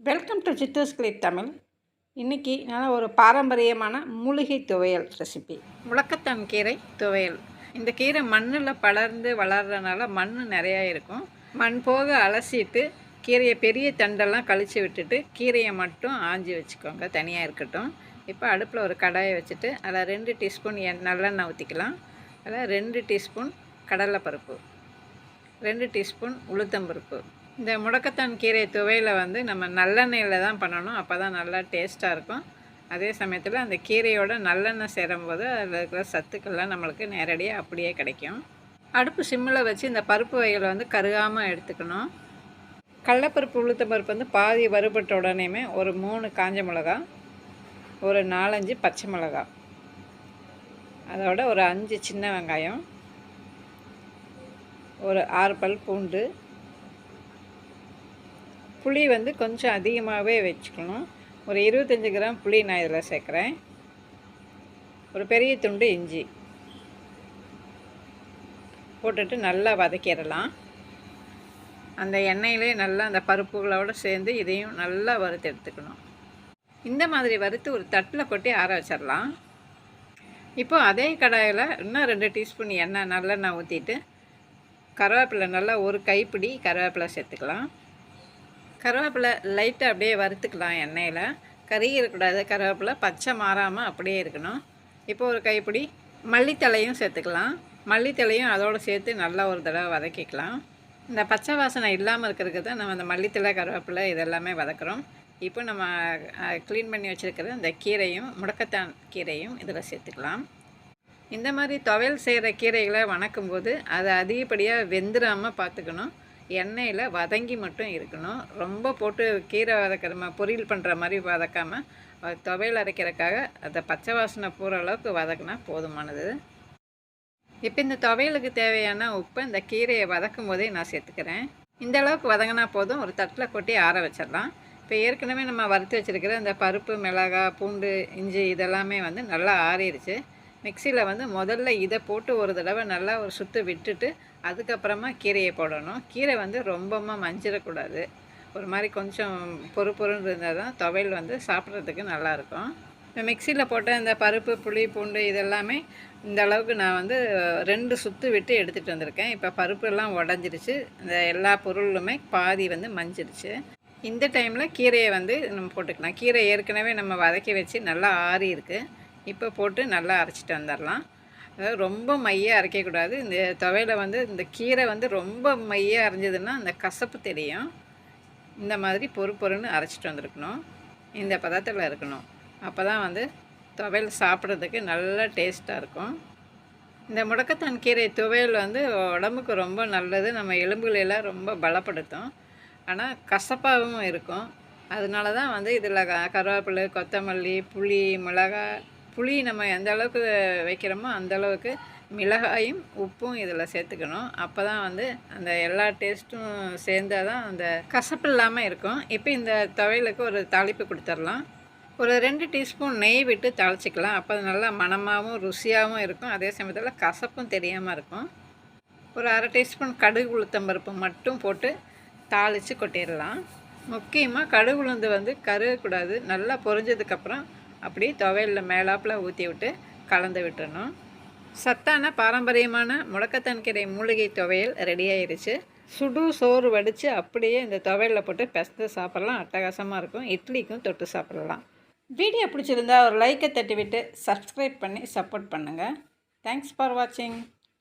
Welcome to Chittu's click Tamil இன்றைக்கி நான் ஒரு பாரம்பரியமான மூலிகை துவையல் ரெசிபி முழக்கத்தான் கீரை துவையல். இந்த கீரை மண்ணில் படர்ந்து வளர்றதுனால மண் நிறையா இருக்கும். மண் போக அலசிட்டு கீரையை பெரிய தண்டெல்லாம் கழித்து விட்டுட்டு கீரையை மட்டும் ஆஞ்சி வச்சுக்கோங்க. தனியாக இருக்கட்டும். இப்போ அடுப்பில் ஒரு கடாயை வச்சுட்டு அதில் ரெண்டு டீஸ்பூன் எண் நல்லெண்ணெய் ஊற்றிக்கலாம் அதில் ரெண்டு டீஸ்பூன் கடலைப்பருப்பு ரெண்டு டீஸ்பூன் உளுத்தம்பருப்பு இந்த முடக்கத்தான் கீரை துவையில் வந்து நம்ம நல்லெண்ணெயில் தான் பண்ணணும். அப்போ தான் நல்லா டேஸ்ட்டாக இருக்கும். அதே சமயத்தில் அந்த கீரையோட நல்லெண்ணெய் சேரும்போது அதில் இருக்கிற சத்துக்கள்லாம் நம்மளுக்கு நேரடியாக அப்படியே கிடைக்கும். அடுப்பு சிம்மில் வச்சு இந்த பருப்பு வகைகளை வந்து கருகாமல் எடுத்துக்கணும். கடலப்பருப்பு உளுத்த பருப்பு வந்து பாதி வறுபட்ட உடனேயுமே ஒரு மூணு காஞ்ச மிளகா ஒரு நாலஞ்சு பச்சை மிளகா. அதோட ஒரு அஞ்சு சின்ன வெங்காயம் ஒரு ஆறு பல் பூண்டு புளி வந்து கொஞ்சம் அதிகமாகவே வச்சுக்கணும். ஒரு இருபத்தஞ்சி கிராம் புளி நான் இதில் சேர்க்குறேன். ஒரு பெரிய துண்டு இஞ்சி. போட்டுட்டு நல்லா வதக்கிடலாம். அந்த எண்ணெயிலே நல்லா அந்த பருப்புகளோடு சேர்ந்து இதையும் நல்லா வறுத்து எடுத்துக்கணும். இந்த மாதிரி வறுத்து ஒரு தட்டில் கொட்டி ஆற வச்சிடலாம். இப்போ அதே கடாயில் இன்னும் ரெண்டு டீஸ்பூன் எண்ணெய் நல்லெண்ணெய் ஊற்றிட்டு கருவேப்பிலை நல்லா ஒரு கைப்பிடி கருவேப்பிலை சேர்த்துக்கலாம். கருவேப்பிலை லைட்டாக அப்படியே வறுத்துக்கலாம் எண்ணெயில். கறி இருக்கக்கூடாது. கருவேப்பிலை பச்சை மாறாமல் அப்படியே இருக்கணும். இப்போ ஒரு கைப்பிடி மல்லித்தலையும் சேர்த்துக்கலாம். மல்லித்தலையும் அதோடு சேர்த்து நல்லா ஒரு தடவை வதக்கிக்கலாம். இந்த பச்சை வாசனை இல்லாமல் இருக்கிறதுக்கு தான் நம்ம இந்த மல்லித்தலை கருவேப்பிலை இதெல்லாமே வதக்குறோம். இப்போ நம்ம க்ளீன் பண்ணி வச்சுருக்கிற இந்த கீரையும் முடக்கத்தான் கீரையும் இதில் சேர்த்துக்கலாம். இந்த மாதிரி துவையல் செய்கிற கீரைகளை வணக்கும்போது அதை அதிகப்படியாக வெந்துடாமல் பார்த்துக்கணும். எண்ணெயில் வதங்கி மட்டும் இருக்கணும். ரொம்ப போட்டு கீரை வதக்கிற பொரியல் பண்ணுற மாதிரி வதக்காமல் துவையல் அரைக்கிறதுக்காக அந்த பச்சை வாசனை போகிற அளவுக்கு வதக்கினா போதுமானது. இப்போ இந்த துவையலுக்கு தேவையான உப்பு இந்த கீரையை வதக்கும் போதே நான் சேர்த்துக்கிறேன். இந்த அளவுக்கு வதங்கினா போதும். ஒரு தட்டில் கொட்டி ஆற வச்சிடலாம். இப்போ ஏற்கனவே நம்ம வறுத்து வச்சுருக்கிற இந்த பருப்பு மிளகாய் பூண்டு இஞ்சி இதெல்லாமே வந்து நல்லா ஆறிடுச்சு. மிக்சியில் வந்து முதல்ல இதை போட்டு ஒரு தடவை நல்லா ஒரு சுற்று விட்டுட்டு அதுக்கப்புறமா கீரையை போடணும். கீரை வந்து ரொம்பமாக மஞ்சிடக்கூடாது ஒரு மாதிரி கொஞ்சம் பொறு பொருன்னு இருந்தால் தான் துவையல் வந்து சாப்பிட்றதுக்கு நல்லாயிருக்கும் இப்போ மிக்சியில் போட்ட இந்த பருப்பு புளி பூண்டு இதெல்லாமே இந்த அளவுக்கு நான் வந்து ரெண்டு சுற்று விட்டு எடுத்துகிட்டு வந்திருக்கேன். இப்போ பருப்புலாம் உடஞ்சிருச்சு. இந்த எல்லா பொருளுமே பாதி வந்து மஞ்சிருச்சு. இந்த டைமில் கீரையை வந்து நம்ம போட்டுக்கலாம். கீரை ஏற்கனவே நம்ம வதக்கி வச்சு நல்லா ஆறி இருக்குது இப்போ போட்டு நல்லா அரைச்சிட்டு வந்துடலாம் அதாவது ரொம்ப மையாக அரைக்கக்கூடாது இந்த துவையில் வந்து இந்த கீரை வந்து ரொம்ப மையாக அரைஞ்சதுன்னா அந்த கசப்பு தெரியும். இந்த மாதிரி பொறு பொறுன்னு அரைச்சிட்டு வந்துருக்கணும். இந்த பதத்தில் இருக்கணும். அப்போ தான் வந்து துவையல் சாப்பிட்றதுக்கு நல்ல டேஸ்ட்டாக இருக்கும். இந்த முடக்கத்தான் கீரை துவையல் வந்து உடம்புக்கு ரொம்ப நல்லது. நம்ம எலும்புகளெல்லாம் ரொம்ப பலப்படுத்தும். ஆனால் கசப்பாகவும் இருக்கும். அதனால தான் வந்து இதில் கருவேப்பிலை கொத்தமல்லி புளி மிளகாய் புளி நம்ம எந்த அளவுக்கு வைக்கிறோமோ அந்த அளவுக்கு மிளகாயும் உப்பும் இதில் சேர்த்துக்கணும். அப்போ தான் வந்து அந்த எல்லா டேஸ்ட்டும் சேர்ந்தால் தான் அந்த கசப்பு இல்லாமல் இருக்கும். இப்போ இந்த துவையலுக்கு ஒரு தாளிப்பு கொடுத்துடலாம். ஒரு ரெண்டு டீஸ்பூன் நெய் விட்டு தாளிச்சிக்கலாம். அப்போ நல்லா மணமாகவும் ருசியாகவும் இருக்கும். அதே சமயத்தில் கசப்பும் தெரியாமல் இருக்கும். ஒரு அரை டீஸ்பூன் கடுகு உளுத்தம்பருப்பு மட்டும் போட்டு தாளித்து கொட்டிடலாம். முக்கியமாக கடுகு உளுந்து வந்து கருகக்கூடாது. நல்லா பொரிஞ்சதுக்கப்புறம் அப்படி துவையலில் மேலாப்பில் ஊற்றி விட்டு கலந்து விட்டுறணும். சத்தான பாரம்பரியமான முடக்கத்தான் கீரை மூலிகை துவையல் ரெடி ஆயிடுச்சு சுடு சோறு வடித்து அப்படியே இந்த துவையலில் போட்டு பெசந்து சாப்பிட்லாம். அட்டகாசமாக இருக்கும். இட்லிக்கும் தொட்டு சாப்பிட்லாம். வீடியோ பிடிச்சிருந்தா ஒரு லைக்கை தட்டி விட்டு சப்ஸ்கிரைப் பண்ணி சப்போர்ட் பண்ணுங்கள் தேங்க்ஸ் ஃபார் வாட்சிங்